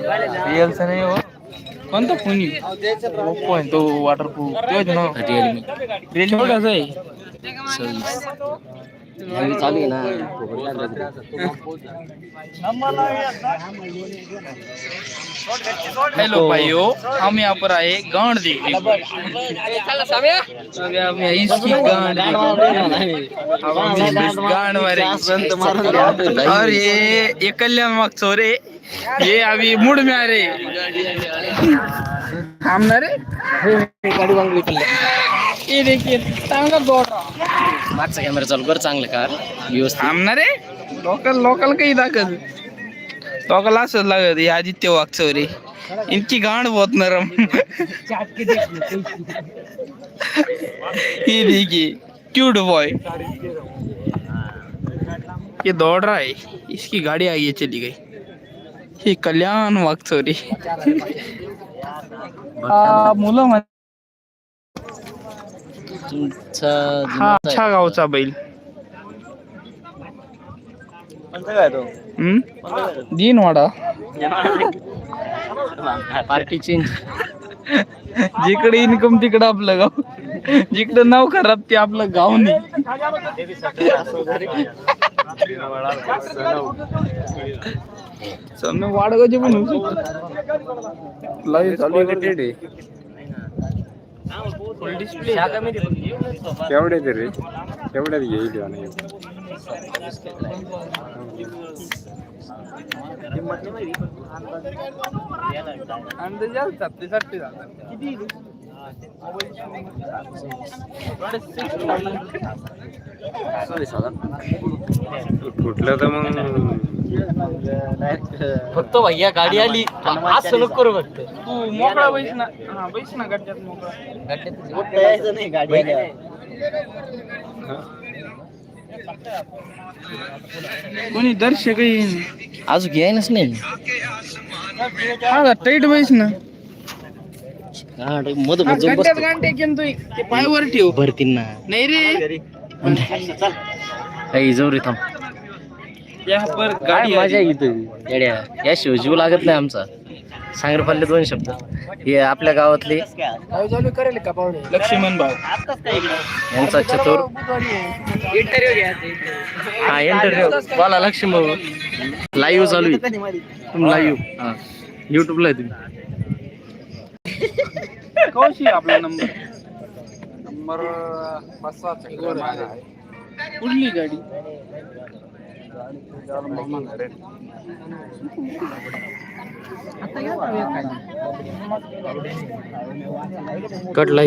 रिअलचा नाही हो कोणता फोन ओप्पो आहे तो वॉटरप्रूफ तो ना रिअलमी रिअलमी कसा आहे सव्वीस ह्यावेळी चालू आहे ना हेलो भाइयों हम यहाँ पर आए गांड देखने को। अभी हम इसकी गांड देखेंगे। अब हम इस गांड मारेंगे और ये ये कल्याण मागचो रे ये अभी मूड में आ रहे हम ना रे गाडी वांगली ये देखिए चांगला दौड़ रहा मागचा कॅमेरा चालू कर चांगलं कार व्यवस्थित. थांब ना रे. लोकल लोकल काही दाखत लोकल असंच लागत हे आदित्य वागचो रे इनकी गांड बहुत नरम. ये देखिए क्यूट बॉय ये दौड़ रहा है इसकी गाड़ी आगे चली गई. हे कल्याण वागचोरी हा. मुलं म्हण तुमचा हा अच्छा गावचा बैल. हम्म? दिन वाडा पार्टी चेंज. जिकडे इन्कम तिकडं आपलं गाव. जिकडं नाव खराब ते आपलं गाव नाही. सम वाडगावचे पण लाईव्ह चालू आहे. Full display. केवढे ते रे केवढ्यात घेईल आणि अंदाजे असतात ते साठी जातात. फुटलं तर मग फक्त भैया गाडी आली. आज सलग करू फक्त. तू मोकळा बैस ना हा बैस ना गड्ड्यात मोकळा नाही गाडी कोणी दर्शकही नाही. अजून घ्यायनच नाही. हा टाईट बैस ना हा, मध गड्ड्यात केन तू पायवर ठेव. भरतील ना नाही रे. काही जाऊ रे थांब. पर गाडी मजा. इथं येड्या या शिव जीव लागत नाही आमचा. सांगर पल्ले दोन शब्द. हे आपल्या गावातले लक्ष्मण भाऊ. यांचा चतुर. हा इंटरव्ह्यू बोला लक्ष्मी भाऊ. लाईव्ह चालू आहे. तुम्ही लाईव्ह हा. युट्यूबला आहे तुम्ही. कौशी आपला नंबर नंबर कुठली गाडी. Cut live